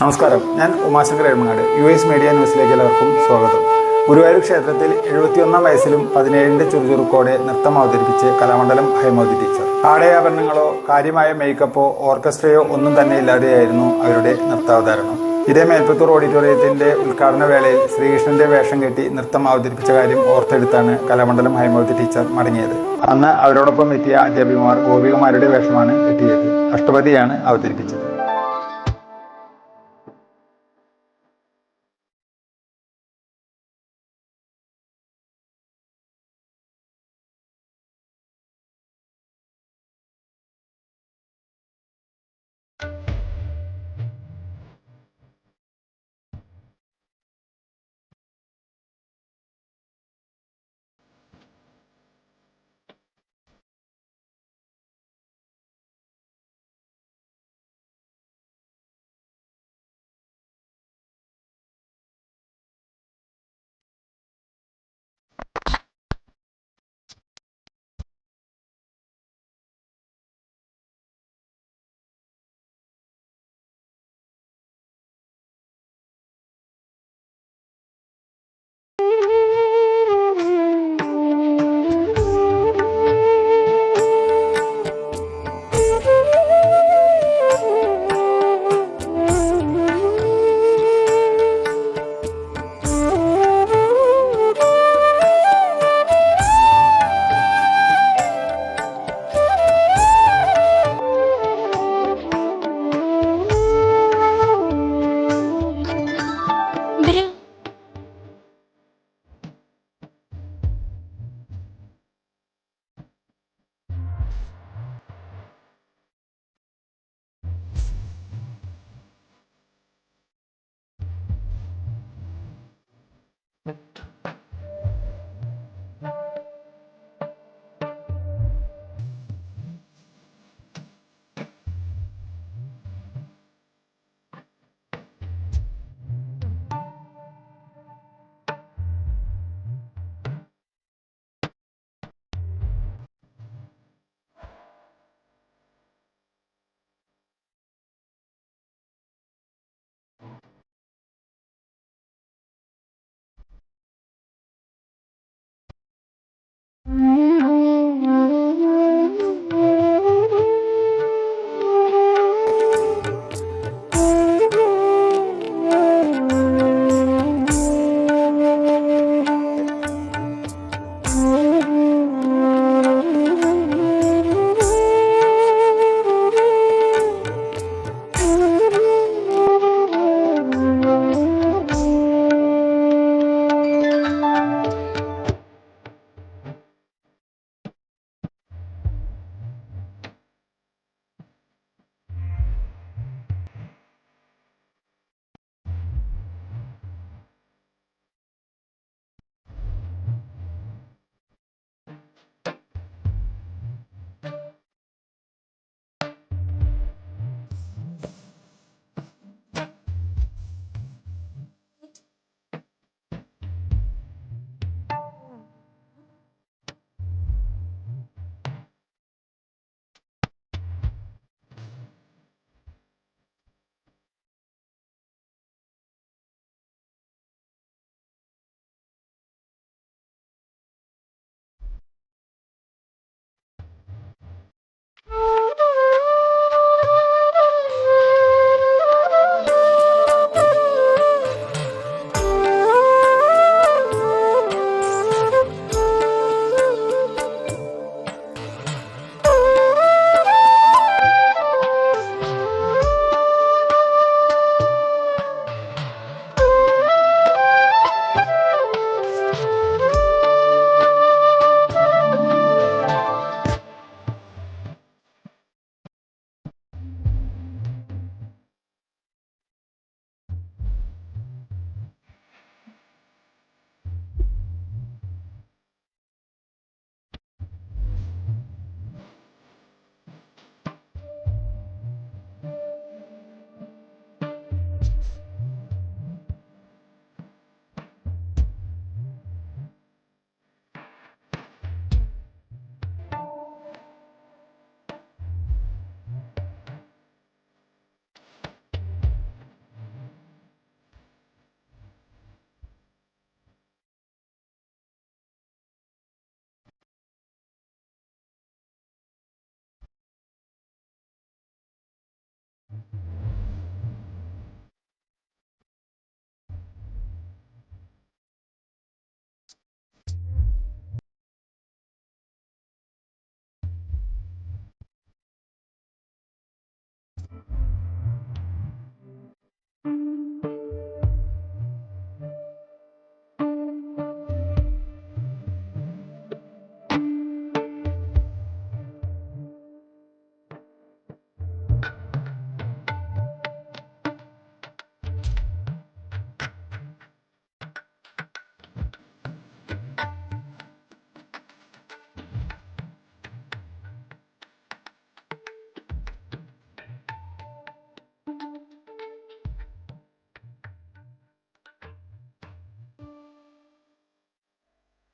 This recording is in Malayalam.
നമസ്കാരം. ഞാൻ Umashankar Ezhumangad U S media ന്യൂസിലേക്ക് എല്ലാവർക്കും സ്വാഗതം. ഗുരുവായൂർ ക്ഷേത്രത്തിൽ എഴുപത്തിയൊന്നാം വയസ്സിലും പതിനേഴിന്റെ ചുറുചുറുക്കോടെ നൃത്തം അവതരിപ്പിച്ച് കലാമണ്ഡലം ഹൈമോദി ടീച്ചർ ആടയാഭരണങ്ങളോ കാര്യമായ മേക്കപ്പോ ഓർക്കസ്ട്രയോ ഒന്നും തന്നെ ഇല്ലാതെയായിരുന്നു അവരുടെ നൃത്താവതരണം. ഇതേ മേൽപ്പത്തൂർ ഓഡിറ്റോറിയത്തിന്റെ ഉദ്ഘാടന വേളയിൽ ശ്രീകൃഷ്ണന്റെ വേഷം കെട്ടി നൃത്തം അവതരിപ്പിച്ച കാര്യം ഓർത്തെടുത്താണ് കലാമണ്ഡലം ഹൈമോദി ടീച്ചർ മടങ്ങിയത്. അന്ന് അവരോടൊപ്പം എത്തിയ അധ്യാപികമാർ ഗോപികമാരുടെ വേഷമാണ് കെട്ടിയത്. അഷ്ടപതിയാണ് അവതരിപ്പിച്ചത്. et 嗯。